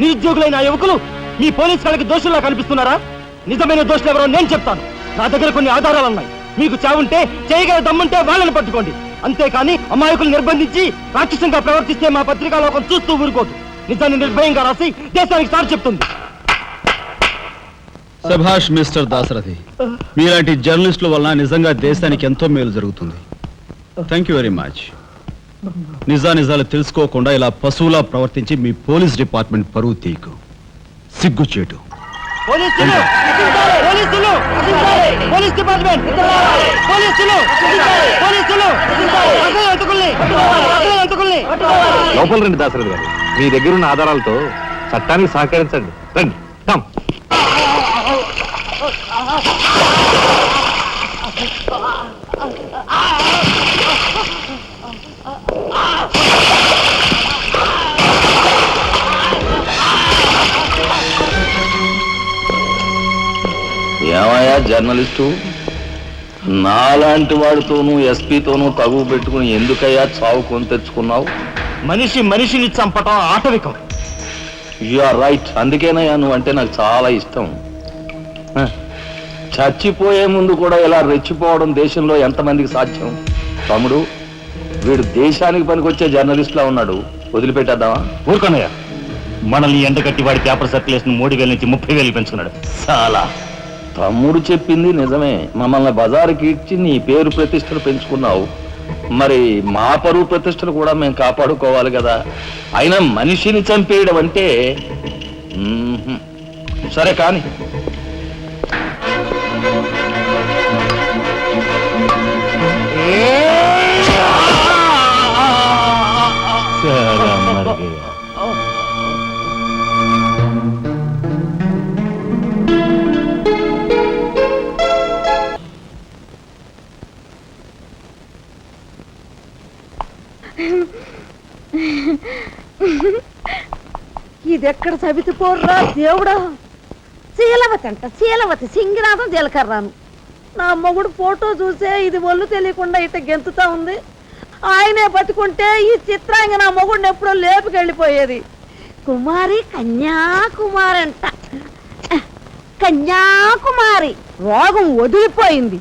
నిరుద్యోగులైన యువకులు మీ పోలీస్ వాళ్ళకి దోషుల్లా కనిపిస్తున్నారా? నిజమైన దోషులు ఎవరో నేను చెప్తాను. నా దగ్గర కొన్ని ఆధారాలు ఉన్నాయి. మీకు చావుంటే చేయగల దమ్ముంటే వాళ్ళని పట్టుకోండి. అంతేకాని అమాయకులు నిర్బంధించి రాక్షసంగా ప్రవర్తిస్తే మా పత్రికా లోకం చూస్తూ ఊరుకోదు. నిజాన్ని నిర్భయంగా రాసి దేశానికి సార్ చెప్తుంది. సభాష్ మిస్టర్ దాసరథి మీలాంటి జర్నలిస్టుల వల్ల నిజంగా దేశానికి ఎంతో మేలు జరుగుతుంది. థ్యాంక్ యూ వెరీ మచ్ నిజా నిజాలు తెలుసుకోకుండా ఇలా పశువులా ప్రవర్తించి మీ పోలీస్ డిపార్ట్మెంట్ పరువు తీయకు. సిగ్గుచేటు పోలీసులు పోలీసులు పోలీస్ డిపార్ట్మెంట్ పోలీసులు పోలీసులు అసలు ఎంతకుల్ని అసలు ఎంతకుల్ని లోపల రండి దాసరథి గారు. మీ దగ్గర ఉన్న ఆధారాలతో చట్టానికి సహకరించండి. రండి ఏమయ్యా జర్నలిస్టు? నాలాంటి వాడితోనూ ఎస్పీతోనూ తగువ పెట్టుకుని ఎందుకయ్యా చావు కొని తెచ్చుకున్నావు? మనిషి మనిషిని చంపటం ఆటవికం. యు ఆర్ రైట్ అందుకేనయ్యా నువ్వు అంటే నాకు చాలా ఇష్టం. చచ్చిపోయే ముందు కూడా ఇలా రెచ్చిపోవడం దేశంలో ఎంతమందికి సాధ్యం? తమ్ముడు వీడు దేశానికి పనికొచ్చే జర్నలిస్ట్లా ఉన్నాడు. వదిలిపెట్టేద్దామా? ఊరుకోనయ్య. మనల్ని ఎండగట్టి వాడి పేపర్ సర్క్యులేషన్ మూడు వేల నుంచి ముప్పై వేలు పెంచుకున్నాడు. చాలా. తమ్ముడు చెప్పింది నిజమే. మమ్మల్ని బజారుకి ఇచ్చి నీ పేరు ప్రతిష్టలు పెంచుకున్నావు. మరి మా పరువు ప్రతిష్టలు కూడా మేము కాపాడుకోవాలి కదా. అయినా మనిషిని చంపేయడం అంటే సరే కానీ. ఇదెక్కడ ఎక్కడ పోర్రా దేవుడా? శీలవతి అంట శీలవతి సింగినాథం జీలకర్రాను. నా మొగుడు ఫోటో చూసే ఇది ఒళ్ళు తెలియకుండా ఇట గెంతుతా ఉంది. ఆయనే బతుకుంటే ఈ చిత్రాంగ నా మొగుడిని ఎప్పుడో లేపుకెళ్ళిపోయేది. కుమారి కన్యాకుమారి అంట కన్యాకుమారి రోగం వదిలిపోయింది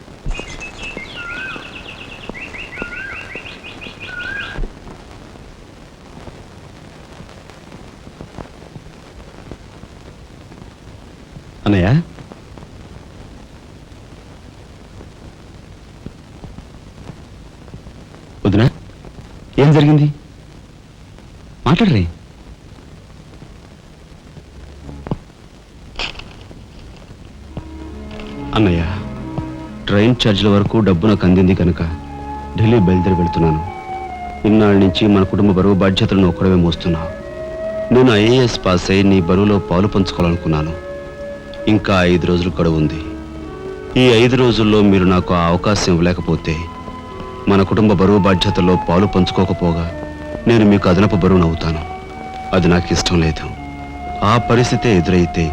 అన్నయ్య వదినా ఏం జరిగింది? మాట్లాడరే. అన్నయ్య ట్రైన్ ఛార్జీల వరకు డబ్బు నాకు అందింది కనుక ఢిల్లీ బయలుదేరి వెళ్తున్నాను. ఇన్నాళ్ళ నుంచి మన కుటుంబ బరువు బాధ్యతలను ఒక్కడమే మోస్తున్నావు నేను ఐఏఎస్ పాస్ అయి నీ బరువులో పాలు పంచుకోవాలనుకున్నాను. ఇంకా ఐదు రోజులు గడువు ఉంది. ఈ ఐదు రోజుల్లో మీరు నాకు ఆ అవకాశం ఇవ్వలేకపోతే మన కుటుంబ బరువు బాధ్యతల్లో పాలు పంచుకోకపోగా నేను మీకు అదనపు బరువును అవుతాను. అది నాకు ఇష్టం లేదు. ఆ పరిస్థితే ఎదురైతే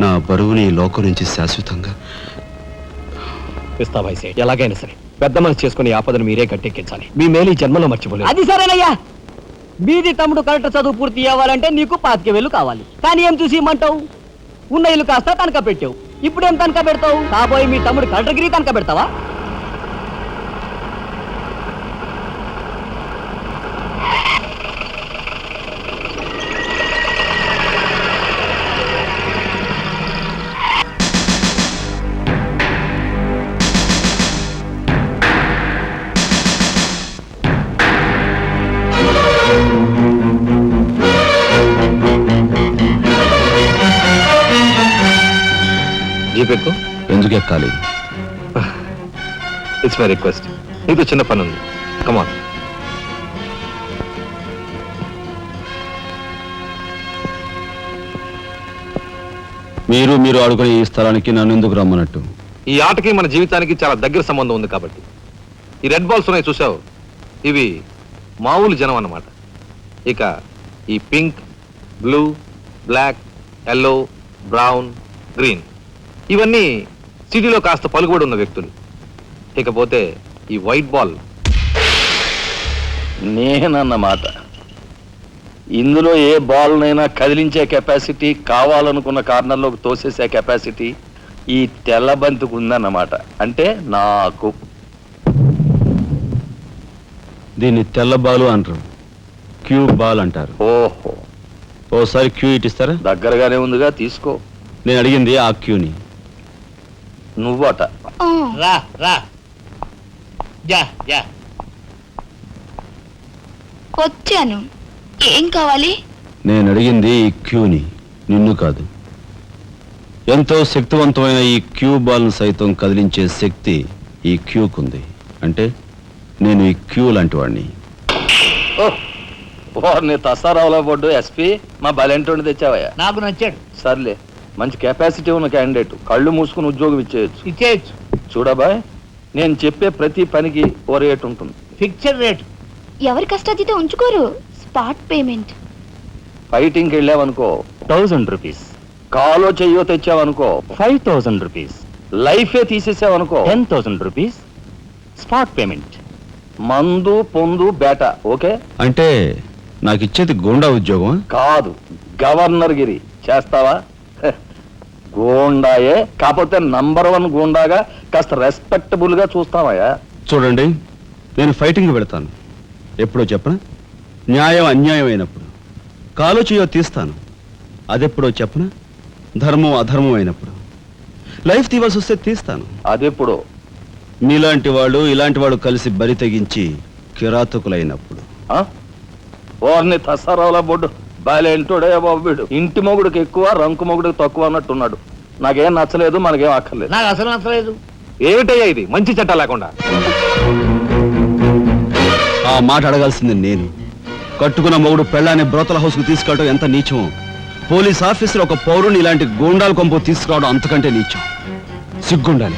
నా బరువుని ఈ లోకం నుంచి శాశ్వతంగా ఎలాగైనా సరే పెద్ద మనసు చేసుకుని ఆపదను మీరే గట్టెక్కించాలి. మీ మేలు ఈ జన్మలో మర్చిపోలేదు అది సరేనయ్యా. మీది తమ్ముడు కరెక్ట్ చదువు పూర్తి అవ్వాలంటే నీకు పాతిక వేలు కావాలి. కానీ ఏం చూసి ఇమ్మంటావు? ఉన్న ఇల్లు కాస్త తనక పెట్టావు. ఇప్పుడేం తనక పెడతావు? కాబోయే మీ తమ్ముడు కలెక్టర్గిరి తనక పెడతావా? జీపెక్కు ఎందుకు ఎక్కాలి? ఇట్స్ మై రిక్వెస్ట్ నీకు చిన్న పని ఉంది కమాన్ మీరు మీరు ఆడుకునే ఈ స్థలానికి నన్ను ఎందుకు రమ్మన్నట్టు ఈ ఆటకి మన జీవితానికి చాలా దగ్గర సంబంధం ఉంది కాబట్టి. ఈ రెడ్ బాల్స్ ఉన్నాయి చూసావు ఇవి మామూలు జనం అన్నమాట. ఇక ఈ pink blue black yellow brown green. ఇవన్నీ సిటీలో కాస్త పలుకుబడి ఉన్న వ్యక్తులు. ఇకపోతే ఈ వైట్ బాల్. నేనన్నమాట ఇందులో ఏ బాల్నైనా కదిలించే కెపాసిటీ కావాలనుకున్న కార్నర్లోకి తోసేసే కెపాసిటీ ఈ తెల్ల బంతికి ఉందన్నమాట అంటే నాకు. దీన్ని తెల్ల బాలు అంటారు. క్యూ బాల్ అంటారు. ఓహో. ఓసారి క్యూ ఇటిస్తారా? దగ్గరగానే ఉందిగా తీసుకో. నేను అడిగింది ఆ క్యూని. నువ్వట. రా రా. వచ్చాను. ఏం కావాలి? నేను అడిగింది ఈ క్యూని నిన్ను కాదు. ఎంతో శక్తివంతమైన ఈ క్యూ బాల్ను సైతం కదిలించే శక్తి ఈ క్యూకుంది. అంటే నేను ఈ క్యూ లాంటి వాడిని తసారావులో పడ్డు ఎస్పీ. మా బలెంటోని తెచ్చావయ్యా. నాకు నచ్చాడు. సర్లే. మంచి కెపాసిటీ ఉన్న క్యాండిడేట్ కళ్ళు మూసుకుని ఉద్యోగం ఇచ్చేయచ్చు. ఇచ్చేయచ్చు. చూడబాయ్ నేను చెప్పే ప్రతి పనికి ఓ రేట్ ఉంటుంది. ఫిక్చర్ రేట్ ఎవరి కష్టాతీత ఉంచుకోరు? స్పాట్ పేమెంట్ ఫైటింగ్కి వెళ్ళావనుకో. థౌజండ్ రూపీస్ కాలో చెయ్యో తెచ్చావనుకో. ఫైవ్ థౌజండ్ రూపీస్ లైఫే తీసేసావనుకో. Ten thousand rupees spot payment మందు పొందు బేట ఓకే? అంటే నాకు ఇచ్చేది గోండా ఉద్యోగం కాదు. గవర్నర్ గిరి. చేస్తావా? గూండాయే కాకపోతే నంబర్ వన్ గూండాగా కాస్త రెస్పెక్టబుల్గా చూస్తావయ్యా. చూడండి నేను ఫైటింగ్ వెళతాను. ఎప్పుడో చెప్పనా? న్యాయం అన్యాయం అయినప్పుడు. కాలో చేయో తీస్తాను. అదెప్పుడో చెప్పనా? ధర్మం అధర్మం అయినప్పుడు. లైఫ్ తీవాల్సి వస్తే తీస్తాను. అదెప్పుడు? మీలాంటి వాళ్ళు ఇలాంటి వాళ్ళు కలిసి బరి తెగించి కిరాతకులైనప్పుడు? ఓర్ని తసారావుల బొడ్డు. బాలేంటోడే బాబు వీడు ఇంటి మొగుడికి ఎక్కువ రంకు మొగుడికి తక్కువ అన్నట్టున్నాడు. నాకేం నచ్చలేదు మనకేం అక్కర్లేదు. నాకు అసలు నచ్చలేదు. ఏమిటయ్యా ఇది? మంచి చట్ట లేకుండా. ఆ మాట అడగాల్సింది నేను. కట్టుకున్న మొగుడు పెళ్ళాన్ని బ్రోతల హౌస్కు తీసుకెళ్ళడం ఎంత నీచమో. పోలీస్ ఆఫీసర్ ఒక పౌరుని ఇలాంటి గూండాల కొంపు తీసుకురావడం అంతకంటే నీచం. సిగ్గుండాలి.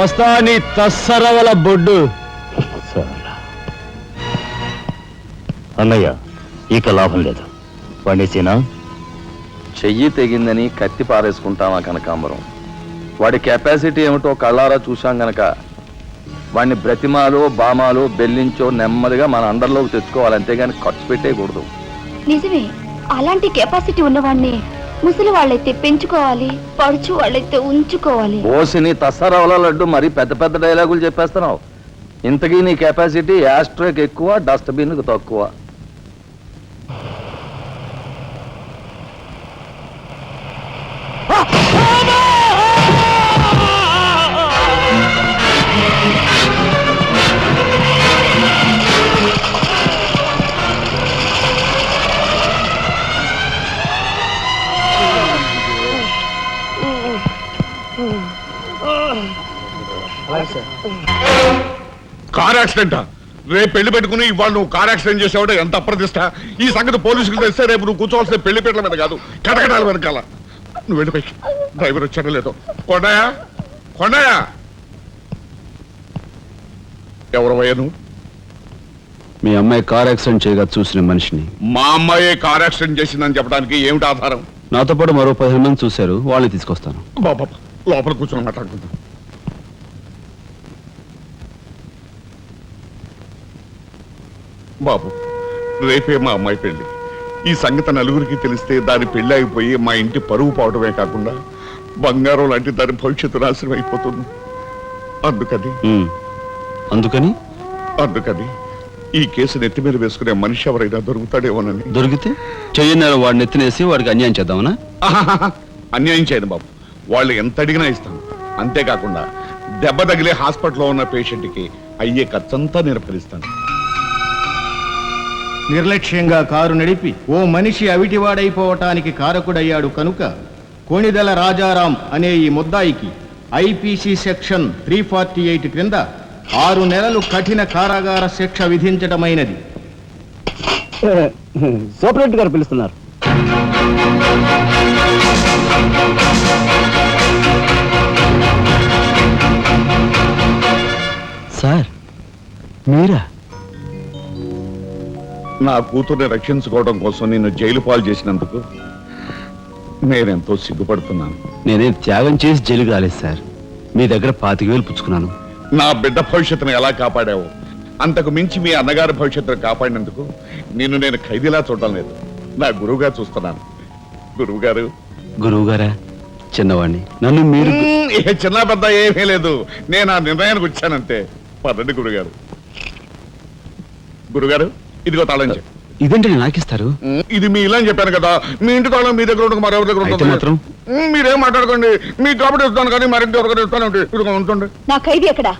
వస్తా నీ తస్సరవల బొడ్డు. అన్నయ్య ఇక లాభం లేదు. పండేసేనా చెయ్యి తెగిందని కత్తి పారేసుకుంటామా కనకాంబరం? వాడి కెపాసిటీ ఏమిటో కళ్ళారా చూశాం గనక వాడిని బ్రతిమాలో బామాలో బెల్లించో నెమ్మదిగా మన అండర్లోకి తెచ్చుకోవాలి అంతేగాని ఖర్చు పెట్టేయకూడదు. నిజమే అలాంటి కెపాసిటీ ఉన్నవాడిని ముసలి వాళ్ళైతే పెంచుకోవాలి పడుచు వాళ్ళైతే ఉంచుకోవాలి. ఓసిని తస్సరవల లడ్డు మరి పెద్ద పెద్ద డైలాగులు చెప్పేస్తున్నావు. ఇంతకీ నీ కెపాసిటీ యాస్ట్రోకి ఎక్కువ డస్ట్బిన్కి తక్కువ. Car accident? రేపు పెళ్ళి పెట్టుకుని ఇవాళ నువ్వు కార్ యాక్సిడెంట్ చేసావుంటే ఎంత అప్రదిష్ట ఈ సంగతి పోలీసులకు తెలిస్తే రేపు నువ్వు కూర్చోవాల్సిన పెళ్ళి పీటల మీద కాదు కటకటాల వెనకాల. నువ్వు వెళ్ళిపోయి డ్రైవర్ వచ్చాడో లేదో. కొండయా కొండయా ఎవరు నువ్వు? మీ అమ్మాయి కార్ యాక్సిడెంట్ చేయగా చూసిన మనిషిని. మా అమ్మాయే కార్ యాక్సిడెంట్ చేసిందని చెప్పడానికి ఏమిటి ఆధారం? నాతో పాటు మరో పదిహేను మంది చూశారు వాళ్ళని తీసుకొస్తాను. బాబా లోపల కూర్చొని మాట్లాడుకుందాం. బాబు రేపే మా అమ్మాయి పెళ్ళి ఈ సంగతి నలుగురికి తెలిస్తే దాని పెళ్ళి అయిపోయి మా ఇంటి పరువు పోవడమే కాకుండా బంగారం లాంటి దాని భవిష్యత్తు నాశనం అయిపోతుంది. అందుకని. అందుకని? అందుకని ఈ కేసు నెత్తి మీద వేసుకునే మనిషి ఎవరైనా దొరుకుతాడేమోనని. దొరికితే చెయ్యన్నారు వాడిని ఎత్తినేసి వాడికి అన్యాయం చేద్దామనా. అన్యాయం చేయదు బాబు. వాళ్ళు ఎంత అడిగినా ఇస్తాను అంతేకాకుండా దెబ్బ తగిలే హాస్పిటల్లో ఉన్న పేషెంట్కి అయ్యే ఖర్చంతా నేను భరిస్తాను నిర్లక్ష్యంగా కారు నడిపి ఓ మనిషి అవిటివాడైపోవటానికి కారకుడయ్యాడు కనుక కోణిదెల రాజారాం అనే ఈ ముద్దాయికి IPC section three forty eight క్రింద ఆరు నెలలు కఠిన కారాగార శిక్ష విధించడమైనది సూపరెంట్ గారు పిలుస్తున్నారు. సార్ మీరా? నా కూతుర్ని రక్షించుకోవడం కోసం నిన్ను జైలు పాలు చేసినందుకు నేనెంతో సిగ్గుపడుతున్నాను. నేనేం త్యాగం చేసి జైలుకి రాలేదు సార్. మీ దగ్గర పాతిక వేలు పుచ్చుకున్నాను. నా బిడ్డ భవిష్యత్తును ఎలా కాపాడావో? అంతకు మించి మీ అన్నగారి భవిష్యత్తును కాపాడినందుకు నిన్ను నేను ఖైదీలా చూడడం లేదు. నా గురువుగా చూస్తున్నాను. గురువు గారు గురువు గారా చిన్నవాడిని నన్ను మీరు ఏ చిన్న పెద్ద ఏమీ లేదు. నేను ఆ నిర్ణయానికి వచ్చానంతే. పదండి గురుగారు. గురుగారు ఇదిగో తాళం చెప్పు ఇదేంటండి నాకిస్తారు? ఇది మీ ఇలా అని చెప్పాను కదా. మీ ఇంటి తాళం మీ దగ్గర ఉండక మరెవరి దగ్గర అయితే ఉంటుంది మాత్రం? మ్, మీరేం మాట్లాడకండి. మీ కాబట్టి ఇస్తాను కానీ మరింటి ఎవరికైనా ఇస్తానంటే ఇదిగో ఉంటుంది నా ఖైదీ ఎక్కడా?